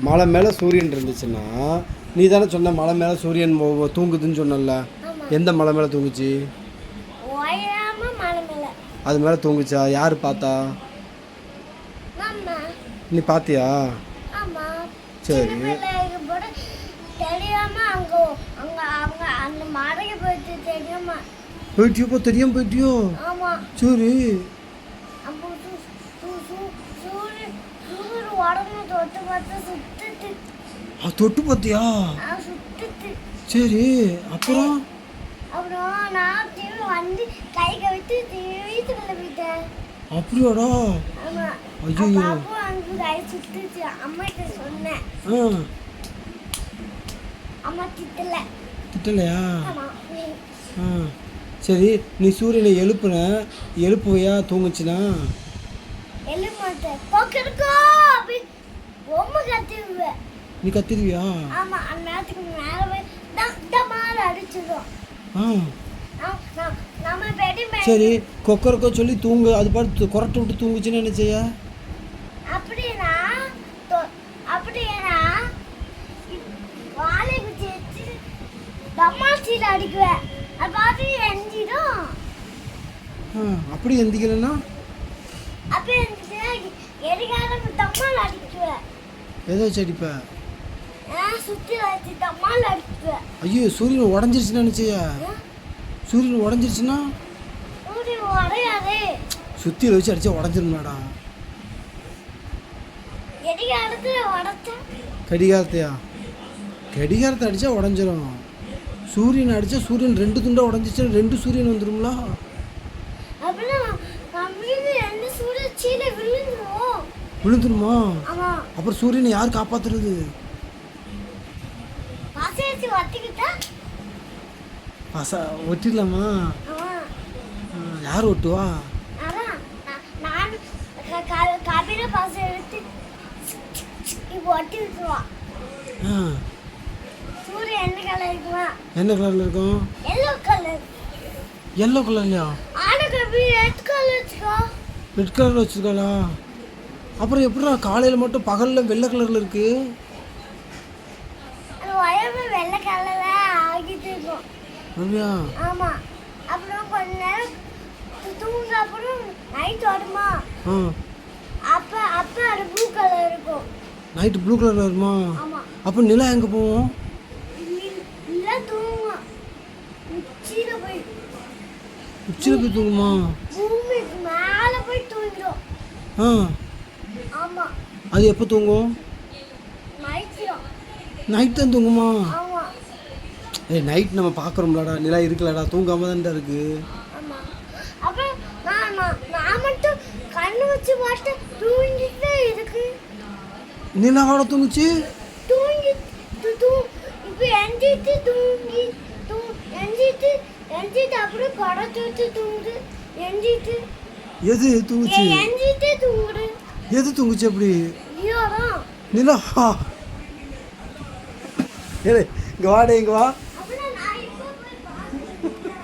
மலை மேலே சூரியன் இருந்துச்சுன்னா நீ தானே சொன்ன மலை மேலே சூரியன் தூங்குதுன்னு சொன்னல எந்த மலை மேலே தூங்குச்சு? அது மேலே தூங்குச்சா? யார் பார்த்தா நீ பார்த்தியா சரி. போயிட்டியோ தெரியாம போயிட்டியோ? சரி அப்போ சு- சு- சு- சூரியன் சூரியன் உடம்பு தொட்டு பார்த்து சுத்துது ஆ தொட்டு பார்த்தியா? சுத்துது சரி அப்புறம்? அப்புறம் நான் திரும்பி வந்து கை கவிட்டு வீட்டுக்குள்ள போயிட்டேன். அப்படியாடா? அங்க கை சுத்துச்சு சொன்னேன். ஆ. அம்மா திட்டல. திட்டலையா? ஆ. சரி நீ சூரியனை எழுப்புன. எழுப்புவையா? தூங்குச்சுன்னா? எலுமாட்ட போக்கிருக்கோ அப்படி ரொம்ப கத்திடுவேன் நீ கத்திருவியா ஆமா அந்த நேரத்துக்கு மேல போய் டக் டமால் அடிச்சிடும். ஆ. நம்- நம்- நம்ம பெடி சரி கொக்கரக்கோ சொல்லி தூங்கு. அது பாட்டு குரட்டை விட்டு தூங்குச்சுன்னு என்ன செய்ய? அப்படின்னா தொ- அப்படின்னா வாழை குச்சி வச்சு டமாசியில் அடிக்குவேன். அது பார்த்து எஞ்சிடும். அப்படி எந்திக்கலன்னா? ஏதோ வச்சு அடிப்ப? ஐயோ சூரியன் உடஞ்சிருச்சுன்னு என்ன செய்ய சூரியன் உடஞ்சிருச்சுன்னா? சுத்தியில் வச்சு அடிச்சா உடஞ்சிருமாடா கடிகாரத்தையா? கடிகாரத்தை அடித்தா உடஞ்சிரும். சூரியன் அடித்தா சூரியன் ரெண்டு துண்டாக உடஞ்சிச்சுன்னா ரெண்டு சூரியன் வந்துடும்ல அப்படின்னா நம்மளுக்கு எந்த சூரியன் கீழே விழுந்துரும்? அப்புறம் சூரியனை யார் காப்பாத்துறது? பாசை ஒட்டிடலாமா? யார் ஒட்டுவா? என்ன கலர் இருக்குமா? என்ன கலரில் இருக்கும்? எல்லோ கலர் எல்லோ கலர்லையா ரெட் கலர் வச்சுருக்காளா? அப்புறம் எப்படிடா காலையில் மட்டும் பகலில் வெள்ளை கலரில் இருக்குது உயர்வு வெள்ளை கலர்ல ஆகிட்டு இருக்கும். அப்படியா ஆமா. அப்புறம் கொஞ்ச நேரம் தூங்க அப்புறம் நைட் வருமா? அப்ப அப்ப அது ப்ளூ கலர் இருக்கும். நைட்டு ப்ளூ கலரில் வருமா? ஆமா. அப்போ நிலா எங்கே போவோம் இல்ல தூங்கும் உச்சியில போய். உச்சியில் போய் தூங்குமா? பூமிக்கு மேல போய் தூங்கிடும். ஆ. அது எப்போ தூங்கும்? நைட் தான். தூங்குமா? ஏய் நைட் நம்ம பார்க்குறோம்லடா நிலா இருக்கலடா. தூங்காம தான்டா இருக்கு. ஆமா. அப்புறம் நான் நான் நான் மட்டும் கண்ணு வச்சு பார்த்து தூங்கிட்டே இருக்கு. நிலாவோட தூங்குச்சு? தூங்கி து- தூ இப்போ எஞ்சிட்டு தூங்கி தூ எஞ்சிட்டு எஞ்சிட்டு அப்புறம் படத்தை வச்சு தூங்குது எஞ்சிட்டு எது தூங்குச்சு? ஏ எது தூங்குச்சு அப்படி? நிலா? இங்கே வாடே இங்கே வா.